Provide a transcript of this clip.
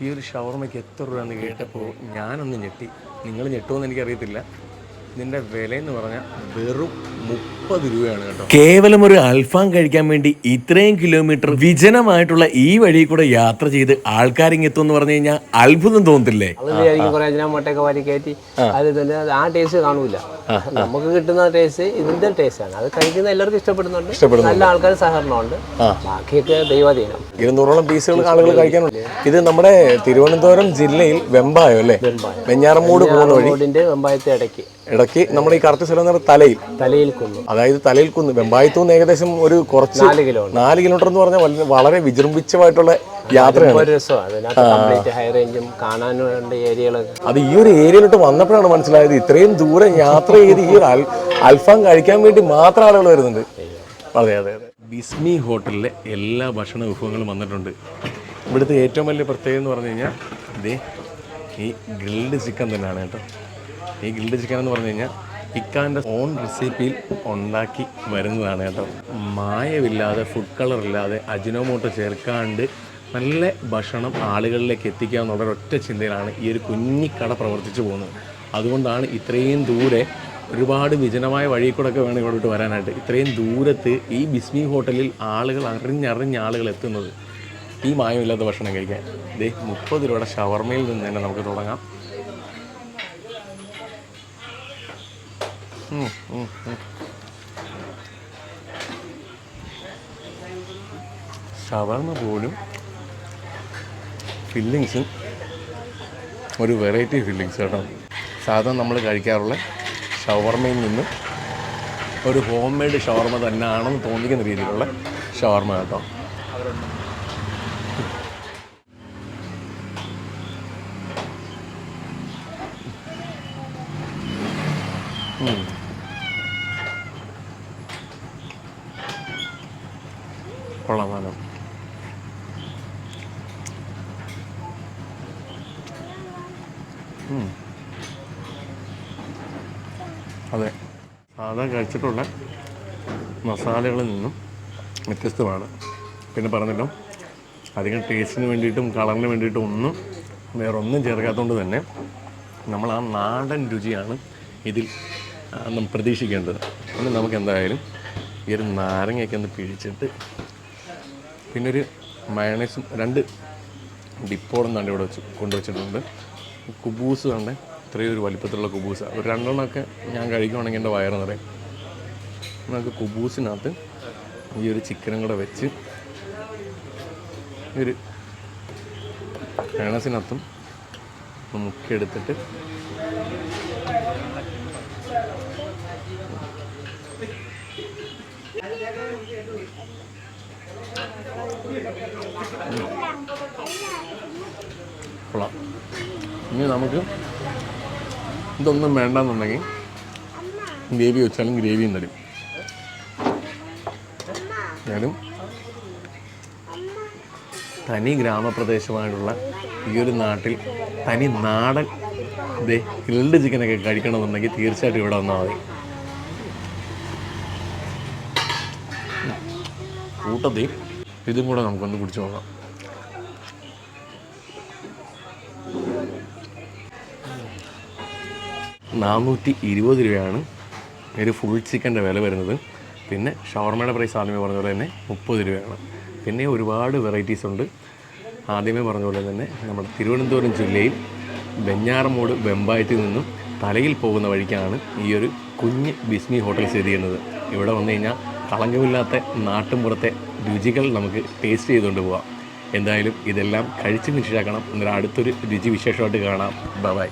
ഈ ഒരു ഷവർമ്മയ്ക്ക് എത്ര രൂപയെന്ന് കേട്ടപ്പോൾ ഞാനൊന്ന് ഞെട്ടി. നിങ്ങൾ ഞെട്ടുമെന്ന് എനിക്കറിയത്തില്ല. ഇതിന്റെ വിലയെന്ന് പറഞ്ഞാൽ വെറും മുപ്പത് രൂപയാണ് കേട്ടോ. കേവലം ഒരു അൽഫാം കഴിക്കാൻ വേണ്ടി ഇത്രയും കിലോമീറ്റർ വിജനമായിട്ടുള്ള ഈ വഴി കൂടെ യാത്ര ചെയ്ത് ആൾക്കാരിങ്ങെത്തും എന്ന് പറഞ്ഞു കഴിഞ്ഞാൽ അത്ഭുതം തോന്നത്തില്ലേ? അജിനാമോട്ടൊക്കെ വാരി കയറ്റി. അത് തന്നെ ആ ടേസ്റ്റ് കാണൂല. നമുക്ക് കിട്ടുന്ന ടേസ്റ്റ് ഇതിന്റെ ടേസ്റ്റ് ആണ്. അത് കഴിക്കുന്ന എല്ലാവർക്കും ഇഷ്ടപ്പെടുന്നുണ്ട്. നല്ല ആൾക്കാർ സഹകരണമുണ്ട്. ബാക്കിയൊക്കെ ദൈവാധീനം. ഇരുന്നൂറോളം പീസുകൾ ആളുകൾ കഴിക്കാനുണ്ട് ഇത് നമ്മുടെ തിരുവനന്തപുരം ജില്ലയിൽ വെമ്പായോ അല്ലേ? വെഞ്ഞാറമൂട് പോകുന്ന വഴി. റോഡിന്റെ വെമ്പായത്തെ ഇടയ്ക്ക്. ഇടയ്ക്ക് നമ്മുടെ ഈ കറക്റ്റ് സ്ഥലം തലയിൽ. തലയിൽ കുന്നു. അതായത് തലയിൽ കുന്ന് വെമ്പായത്തു നിന്ന് ഏകദേശം ഒരു കുറച്ച് നാല് കിലോ ഉണ്ട്. നാല് കിലോമീറ്റർ എന്ന് പറഞ്ഞാൽ വളരെ- വിജൃംഭിച്ചമായിട്ടുള്ള യാത്രയാണ്. അത് ഈ ഒരു ഏരിയയിലോട്ട് വന്നപ്പോഴാണ് മനസ്സിലായത് ഇത്രയും ദൂരം യാത്ര ചെയ്ത് ഈ ഒരു അൽ- അൽഫാം കഴിക്കാൻ വേണ്ടി മാത്രം ആളുകൾ വരുന്നുണ്ട്. അതെ അതെ അതെ. ബിസ്മി ഹോട്ടലിലെ എല്ലാ ഭക്ഷണ വിഭവങ്ങളും വന്നിട്ടുണ്ട്. ഇവിടുത്തെ ഏറ്റവും വലിയ പ്രത്യേകത എന്ന് പറഞ്ഞു കഴിഞ്ഞാൽ ഇതേ ഈ ഗ്രിൽഡ് ചിക്കൻ തന്നെയാണ് കേട്ടോ. ഈ ഗ്രിൽഡ് ചിക്കൻ എന്ന് പറഞ്ഞു കഴിഞ്ഞാൽ ഇക്കാന്റെ ഓൺ റെസിപ്പിയിൽ ഉണ്ടാക്കി വരുന്നതാണ് കേട്ടോ. മായമില്ലാതെ ഫുഡ് കളർ ഇല്ലാതെ അജിനോമോട്ടോ ചേർക്കാണ്ട് നല്ല ഭക്ഷണം ആളുകളിലേക്ക് എത്തിക്കുക എന്നുള്ള ഒറ്റ ചിന്തയിലാണ് ഈ ഒരു കുഞ്ഞിക്കട പ്രവർത്തിച്ചു പോകുന്നത്. അതുകൊണ്ടാണ് ഇത്രയും ദൂരെ ഒരുപാട് വിജനമായ വഴി കൂടെ ഒക്കെ വേണം ഇങ്ങോട്ട് വരാനായിട്ട്. ഇത്രയും ദൂരത്ത് ഈ ബിസ്മി ഹോട്ടലിൽ ആളുകൾ അറിഞ്ഞറിഞ്ഞ ആളുകൾ എത്തുന്നത് ഈ മായമില്ലാത്ത ഭക്ഷണം കഴിക്കാൻ. ദേ മുപ്പത് രൂപയുടെ ഷവർമയിൽ നിന്ന് തന്നെ നമുക്ക് തുടങ്ങാം. ഷവർമ പോലും ഫില്ലിങ്സും ഒരു വെറൈറ്റി ഫില്ലിങ്സ് കേട്ടോ സാധാരണ നമ്മൾ കഴിക്കാറുള്ള ഷവർമയിൽ നിന്ന് ഒരു ഹോം മെയ്ഡ് ഷവർമ തന്നെയാണെന്ന് തോന്നിക്കുന്ന രീതിയിലുള്ള ഷവർമ കേട്ടോ ഉം. കൊള്ളാം. അതെ. സാധാ കഴിച്ചിട്ടുള്ള മസാലകളിൽ നിന്നും വ്യത്യസ്തമാണ്. പിന്നെ പറഞ്ഞല്ലോ അധികം ടേസ്റ്റിന് വേണ്ടിയിട്ടും കളറിന് വേണ്ടിയിട്ടും ഒന്നും വേറൊന്നും ചേർക്കാത്തതുകൊണ്ട് തന്നെ നമ്മൾ ആ നാടൻ രുചിയാണ് ഇതിൽ പ്രതീക്ഷിക്കേണ്ടത്. അതുകൊണ്ട് നമുക്ക് എന്തായാലും ഈ ഒരു നാരങ്ങയൊക്കെ ഒന്ന് പിഴിച്ചിട്ട് പിന്നെ ഒരു മയണൈസും രണ്ട് ഡിപ്പോളം തന്നെ ഇവിടെ വെച്ച് കൊണ്ടുവച്ചിട്ടുണ്ട് കുബൂസ് തന്നെ ഇത്രയും ഒരു വലിപ്പത്തിലുള്ള കുബൂസ്. ഒരു രണ്ടെണ്ണമൊക്കെ ഞാൻ കഴിക്കുവാണെങ്കിൽ എന്റെ വയറ് നിറയും. നമുക്ക് കുബൂസിനകത്ത് ഈ ഒരു ചിക്കനും കൂടെ വെച്ച് ഒരു മയണസിനകത്തും മുക്കിയെടുത്തിട്ട് കൊള്ളാം. ഇനി നമുക്ക് ഇതൊന്നും വേണ്ടെന്നുണ്ടെങ്കിൽ ഗ്രേവി വെച്ചാലും ഗ്രേവിയും തരും ഞാനും തനി ഗ്രാമപ്രദേശമായിട്ടുള്ള ഈ ഒരു നാട്ടിൽ തനി നാടൻ ദേ ഗ്രിൽഡ് ചിക്കനൊക്കെ കഴിക്കണമെന്നുണ്ടെങ്കിൽ തീർച്ചയായിട്ടും ഇവിടെ വന്നാൽ മതി. കൂട്ടത്തിൽ ഇതും കൂടെ നമുക്കൊന്ന് കുടിച്ചു നോക്കാം. നാനൂറ്റി ഇരുപത് രൂപയാണ് ഒരു ഫുൾ ചിക്കന്റെ വില വരുന്നത്. പിന്നെ ഷവർമയുടെ പ്രൈസ് ആദ്യമേ പറഞ്ഞ പോലെ തന്നെ മുപ്പത് രൂപയാണ്. പിന്നെ ഒരുപാട് വെറൈറ്റീസ് ഉണ്ട്. ആദ്യമേ പറഞ്ഞ പോലെ തന്നെ നമ്മുടെ തിരുവനന്തപുരം ജില്ലയിൽ വെഞ്ഞാറമൂട് വെമ്പായത്തിൽ നിന്നും തലയിൽ പോകുന്ന വഴിക്കാണ് ഈ ഒരു കുഞ്ഞ് ബിസ്മി ഹോട്ടൽ സ്ഥിതി ചെയ്യുന്നത്. ഇവിടെ വന്നു കഴിഞ്ഞാൽ കളങ്കമില്ലാത്ത നാട്ടുമ്പുറത്തെ രുചികൾ നമുക്ക് ടേസ്റ്റ് ചെയ്തുകൊണ്ട് പോവാം. എന്തായാലും ഇതെല്ലാം കഴിച്ച് മനസ്സിലാക്കണം എന്നൊരു അടുത്തൊരു രുചി വിശേഷമായിട്ട് കാണാം. ബൈ